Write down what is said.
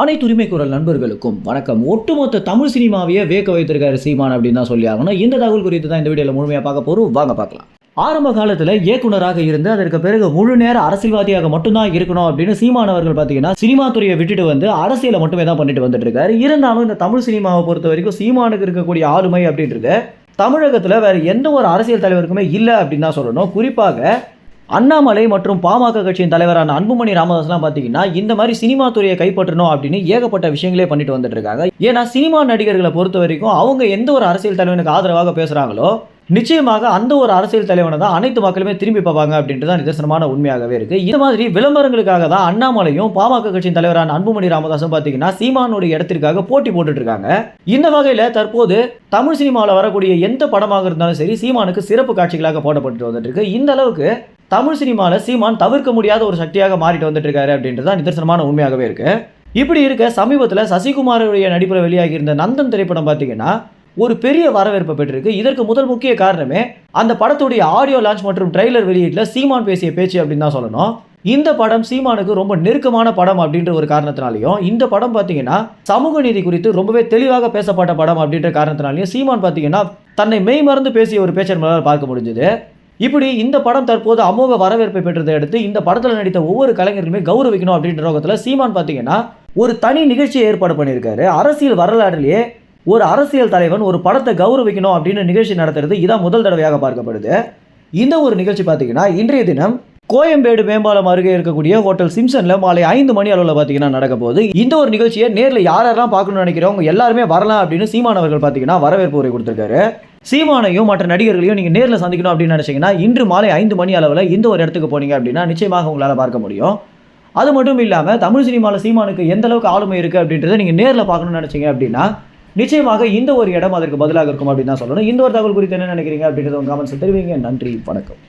அனைத்து உரிமை குரல் நண்பர்களுக்கும் வணக்கம். ஒட்டுமொத்த தமிழ் சினிமாவையே வேக்க வைத்திருக்காரு சீமான் அப்படின்னு தான் சொல்லி ஆகணும். இந்த தகவல் குறித்து தான் இந்த வீடியோவில் முழுமையாக பார்க்க போகிறோம் வாங்க பார்க்கலாம். ஆரம்ப காலத்தில் இயக்குனராக இருந்து அதற்கு பிறகு முழு நேர அரசியல்வாதியாக மட்டும்தான் இருக்கணும் அப்படின்னு சீமான் அவர்கள் பார்த்தீங்கன்னா சினிமா துறையை விட்டுட்டு வந்து அரசியலை மட்டுமே தான் பண்ணிட்டு வந்துட்டு இருக்காரு. இருந்தாலும் இந்த தமிழ் சினிமாவை பொறுத்த வரைக்கும் சீமானுக்கு இருக்கக்கூடிய ஆளுமை அப்படின்றது தமிழகத்தில் வேற எந்த ஒரு அரசியல் தலைவருக்குமே இல்லை அப்படின்னு தான் சொல்லணும். குறிப்பாக அண்ணாமலை மற்றும் பாமக கட்சியின் தலைவரான அன்புமணி ராமதாஸ்லாம் பார்த்தீங்கன்னா இந்த மாதிரி சினிமா துறையை கைப்பற்றணும் அப்படின்னு ஏகப்பட்ட விஷயங்களே பண்ணிட்டு வந்துட்டு இருக்காங்க. ஏன்னா சினிமா நடிகர்களை பொறுத்த வரைக்கும் அவங்க எந்த ஒரு அரசியல் தலைவனுக்கு ஆதரவாக பேசுகிறாங்களோ நிச்சயமாக அந்த ஒரு அரசியல் தலைவனை தான் அனைத்து மக்களுமே திரும்பி பார்ப்பாங்க அப்படின்ட்டு தான் நிதர்சனமான உண்மையாகவே இருக்கு. இந்த மாதிரி விளம்பரங்களுக்காக தான் அண்ணாமலையும் பாமக கட்சியின் தலைவரான அன்புமணி ராமதாசும் பார்த்தீங்கன்னா சீமானுடைய இடத்திற்காக போட்டி போட்டுட்டு இருக்காங்க. இந்த வகையில் தற்போது தமிழ் சினிமாவில் வரக்கூடிய எந்த படமாக இருந்தாலும் சரி சீமானுக்கு சிறப்பு காட்சிகளாக போடப்பட்டு வந்துட்டு இருக்கு. இந்த அளவுக்கு தமிழ் சினிமாவில் சீமான் தவிர்க்க முடியாத ஒரு சக்தியாக மாறிட்டு வந்துட்டு இருக்காரு அப்படின்றது தான் நிதர்சனமான உண்மையாகவே இருக்கு. இப்படி இருக்க சமீபத்தில் சசிகுமாருடைய நடிப்பில் வெளியாகி இருந்த நந்தன் திரைப்படம் பார்த்தீங்கன்னா ஒரு பெரிய வரவேற்பை பெற்றிருக்கு. இதற்கு முதல் முக்கிய காரணமே அந்த படத்துடைய ஆடியோ லான்ச் மற்றும் ட்ரெய்லர் வெளியீட்டில் சீமான் பேசிய பேச்சு அப்படின்னு தான் சொல்லணும். இந்த படம் சீமானுக்கு ரொம்ப நெருக்கமான படம் அப்படின்ற ஒரு காரணத்தினாலையும் இந்த படம் பார்த்தீங்கன்னா சமூக நீதி குறித்து ரொம்பவே தெளிவாக பேசப்பட்ட படம் அப்படின்ற காரணத்தினாலையும் சீமான் பார்த்தீங்கன்னா தன்னை மெய் மறந்து பேசிய ஒரு பேச்சை நம்மளால் பார்க்க முடிஞ்சது. இப்படி இந்த படம் தற்போது அமோக வரவேற்பை பெற்றதை அடுத்து இந்த படத்தில் நடித்த ஒவ்வொரு கலைஞர்களுமே கௌரவிக்கணும் அப்படின்ற நோக்கத்தில் சீமான் பார்த்தீங்கன்னா ஒரு தனி நிகழ்ச்சியை ஏற்பாடு பண்ணியிருக்காரு. அரசியல் வரலாற்றிலேயே ஒரு அரசியல் தலைவன் ஒரு படத்தை கௌரவிக்கணும் அப்படின்னு நிகழ்ச்சி நடத்துறது இதான் முதல் தடவையாக பார்க்கப்படுது. இந்த ஒரு நிகழ்ச்சி பார்த்தீங்கன்னா இன்றைய தினம் கோயம்பேடு மேம்பாலம் அருகே இருக்கக்கூடிய ஹோட்டல் சிம்சனில் மாலை ஐந்து மணி அளவில் பார்த்தீங்கன்னா நடக்க போகுது. இந்த ஒரு நிகழ்ச்சியை நேரில் யாரெல்லாம் பார்க்கணும்னு நினைக்கிறவங்க எல்லாருமே வரலாம் அப்படின்னு சீமான் அவர்கள் பார்த்தீங்கன்னா வரவேற்பு உரை கொடுத்துருக்காரு. சீமானையும் மற்ற நடிகர்களையும் நீங்கள் நேரில் சந்திக்கணும் அப்படின்னு நினச்சிங்கன்னா இன்று மாலை ஐந்து மணி அளவில் இந்த ஒரு இடத்துக்கு போனீங்க அப்படின்னா நிச்சயமாக உங்களால் பார்க்க முடியும். அது மட்டும் இல்லாமல் தமிழ் சினிமாவில் சீமானுக்கு எந்த அளவுக்கு ஆளுமை இருக்குது அப்படின்றத நீங்கள் நேரில் பார்க்கணும்னு நினச்சிங்க அப்படின்னா நிச்சயமாக இந்த ஒரு இடம் அதற்கு பதிலாக இருக்கும் அப்படின்னு தான் சொல்லணும். இந்த ஒரு தகவல் குறித்து என்ன நினைக்கிறீங்க அப்படின்றத உங்கள் கமெண்ட்ஸ் தெரிவிங்க. நன்றி வணக்கம்.